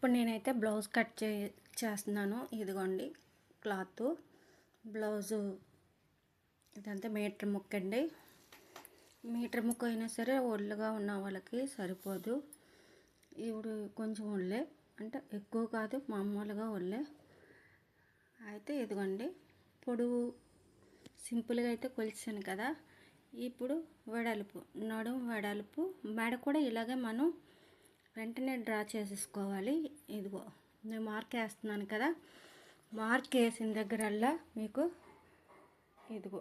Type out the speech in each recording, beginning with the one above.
ఇప్పుడు నేనైతే blouse cut చే చేస్తున్నాను. ఇదిగోండి క్లాత్. బ్లౌజు ఇదంతా మీటర్ ముక్క అండి. మీటర్ ముక్క అయినా సరే ఒళ్ళుగా ఉన్న వాళ్ళకి సరిపోదు. ఇప్పుడు కొంచెం ఒళ్ళే అంటే ఎక్కువ కాదు మామూలుగా ఒళ్ళే. అయితే ఇదిగోండి పొడువు సింపుల్గా అయితే కొలిచాను కదా. ఇప్పుడు వెడల్పు నడుము వెడల్పు మెడ కూడా ఇలాగే మనం వెంటనే డ్రా చేసేసుకోవాలి. ఇదిగో నేను మార్క్ వేస్తున్నాను కదా. మార్క్ వేసిన దగ్గరల్లా మీకు ఇదిగో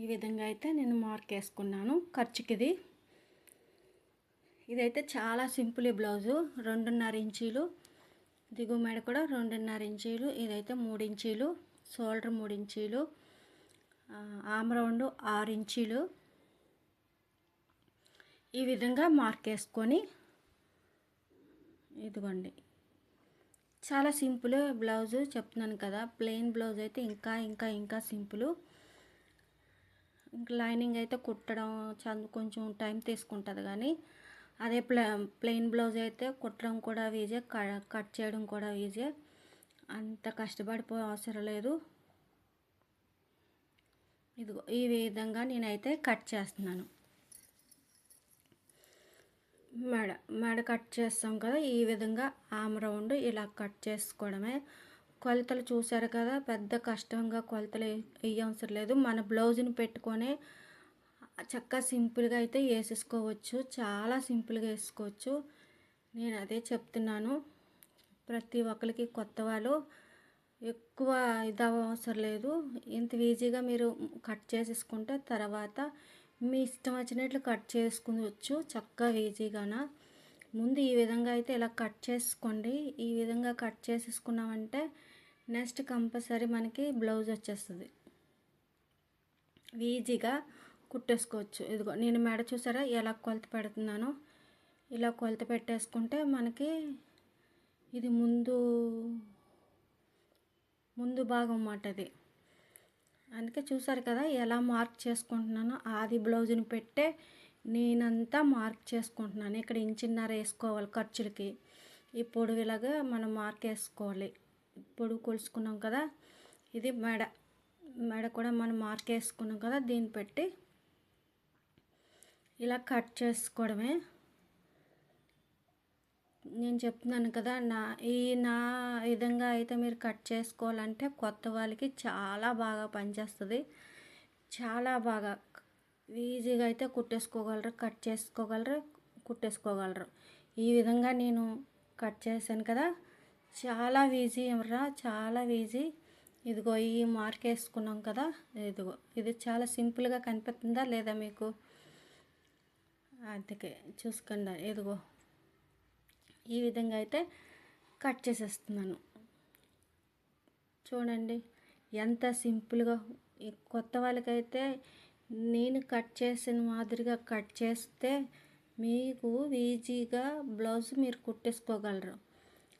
ఈ విధంగా అయితే నేను మార్క్ వేసుకున్నాను. ఖర్చుకి ఇది ఇదైతే చాలా సింపుల్ ఈ బ్లౌజు. రెండున్నర ఇంచీలు. దిగు మెడ కూడా రెండున్నర ఇంచీలు. ఇదైతే మూడు ఇంచీలు. షోల్డర్ మూడు ఇంచీలు. ఆమ్ రౌండ్ ఆరు ఇంచీలు. ఈ విధంగా మార్క్ వేసుకొని ఇదిగోండి. చాలా సింపుల్ బ్లౌజు చెప్తున్నాను కదా. ప్లెయిన్ బ్లౌజ్ అయితే ఇంకా ఇంకా ఇంకా సింపుల్. ఇంకా లైనింగ్ అయితే కుట్టడం చంద కొంచెం టైం తీసుకుంటుంది కానీ అదే ప్ల ప్లెయిన్ బ్లౌజ్ అయితే కుట్టడం కూడా ఈజీ కట్ చేయడం కూడా ఈజీ. అంత కష్టపడిపోయే అవసరం లేదు. ఇదిగో ఈ విధంగా నేనైతే కట్ చేస్తున్నాను. మెడ మెడ కట్ చేస్తాం కదా ఈ విధంగా ఆమ్ రౌండ్ ఇలా కట్ చేసుకోవడమే. కొలతలు చూసారు కదా పెద్ద కష్టంగా కొలతలు వేయవసరం లేదు. మన బ్లౌజ్ని పెట్టుకొని చక్కగా సింపుల్గా అయితే వేసేసుకోవచ్చు చాలా సింపుల్గా వేసుకోవచ్చు. నేను అదే చెప్తున్నాను. ప్రతి ఒక్కరికి కొత్త వాళ్ళు ఎక్కువ ఇది అవసరం లేదు. ఇంత ఈజీగా మీరు కట్ చేసేసుకుంటే తర్వాత మీ ఇష్టం వచ్చినట్లు కట్ చేసుకోవచ్చు చక్కగా ఈజీగాన? ముందు ఈ విధంగా అయితే ఇలా కట్ చేసుకోండి. ఈ విధంగా కట్ చేసేసుకున్నామంటే నెక్స్ట్ కంపల్సరీ మనకి బ్లౌజ్ వచ్చేస్తుంది. ఈజీగా కుట్టేసుకోవచ్చు. ఇదిగో నేను మెడ చూసారా? ఎలా కొలత పెడుతున్నానో? ఇలా కొలత పెట్టేసుకుంటే మనకి ఇది ముందు ముందు భాగం అన్నమాట అది. అందుకే చూసారు కదా ఎలా మార్క్ చేసుకుంటున్నానో ఆది బ్లౌజ్ని పెట్టే నేనంతా మార్క్ చేసుకుంటున్నాను. ఇక్కడ ఇంచిన్నర వేసుకోవాలి ఖర్చులకి. ఈ పొడవు ఇలాగా మనం మార్క్ వేసుకోవాలి. పొడుగు కొలుసుకున్నాం కదా ఇది మెడ. మెడ కూడా మనం మార్క్ వేసుకున్నాం కదా దీన్ని పెట్టి ఇలా కట్ చేసుకోవడమే. నేను చెప్తున్నాను కదా నా ఈ నా విధంగా అయితే మీరు కట్ చేసుకోవాలంటే కొత్త వాళ్ళకి చాలా బాగా పనిచేస్తుంది. చాలా బాగా ఈజీగా అయితే కుట్టేసుకోగలరు కట్ చేసుకోగలరు కుట్టేసుకోగలరు. ఈ విధంగా నేను కట్ చేశాను కదా చాలా ఈజీ రా చాలా ఈజీ. ఇదిగో ఈ మార్క్ వేసుకున్నాం కదా ఇదిగో ఇది చాలా సింపుల్గా కనిపిస్తుందా లేదా మీకు? అందుకే చూసుకోండి ఇదిగో. ఈ విధంగా అయితే కట్ చేసేస్తున్నాను. చూడండి ఎంత సింపుల్గా కొత్త వాళ్ళకైతే నేను కట్ చేసిన మాదిరిగా కట్ చేస్తే మీకు ఈజీగా బ్లౌజ్ మీరు కుట్టేసుకోగలరు.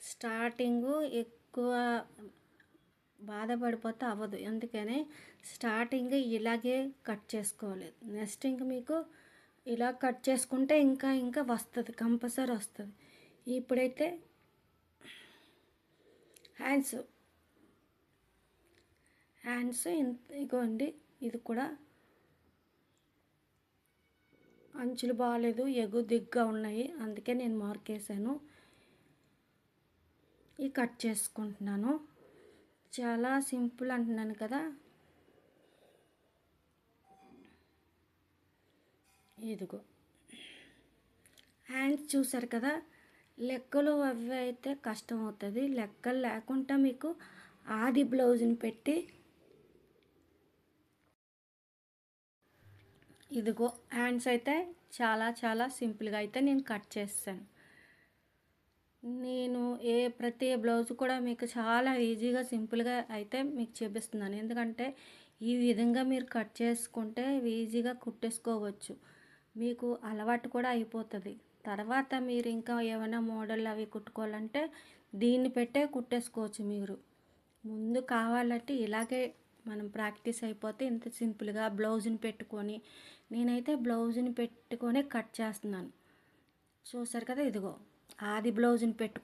స్టార్టింగు ఎక్కువ బాధపడిపోతే అవ్వదు. అందుకని స్టార్టింగ్ ఇలాగే కట్ చేసుకోవాలి. నెక్స్ట్ ఇంక మీకు ఇలా కట్ చేసుకుంటే ఇంకా ఇంకా వస్తుంది కంపల్సరీ వస్తుంది. ఇప్పుడైతే హ్యాండ్స్. హ్యాండ్స్ ఇగోండి ఇది కూడా అంచులు బాగాలేదు ఎగు దిగ్గా ఉన్నాయి అందుకే నేను మార్క్ వేసాను ఈ కట్ చేసుకుంటున్నాను. చాలా సింపుల్ అంటున్నాను కదా. ఇదిగో. హ్యాండ్స్ చూసారు కదా లెక్కలు అవి అయితే కష్టం అవుతుంది లెక్కలు లేకుండా మీకు ఆది బ్లౌజ్ని పెట్టి ఇదిగో హ్యాండ్స్ అయితే చాలా చాలా సింపుల్గా అయితే నేను కట్ చేస్తాను. నేను ఏ ప్రతి బ్లౌజ్ కూడా మీకు చాలా ఈజీగా సింపుల్గా అయితే మీకు చూపిస్తున్నాను. ఎందుకంటే ఈ విధంగా మీరు కట్ చేసుకుంటే ఈజీగా కుట్టేసుకోవచ్చు. మీకు అలవాటు కూడా అయిపోతుంది. తర్వాత మీరు ఇంకా ఏమైనా మోడల్ అవి కుట్టుకోవాలంటే దీన్ని పెట్టే కుట్టేసుకోవచ్చు మీరు. ముందు కావాలంటే ఇలాగే మనం ప్రాక్టీస్ అయిపోతే ఇంత సింపుల్గా బ్లౌజ్ని పెట్టుకొని నేనైతే బ్లౌజ్ని పెట్టుకొని కట్ చేస్తున్నాను. చూసారు కదా ఇదిగో ఆది బ్లౌజ్ని పెట్టుకో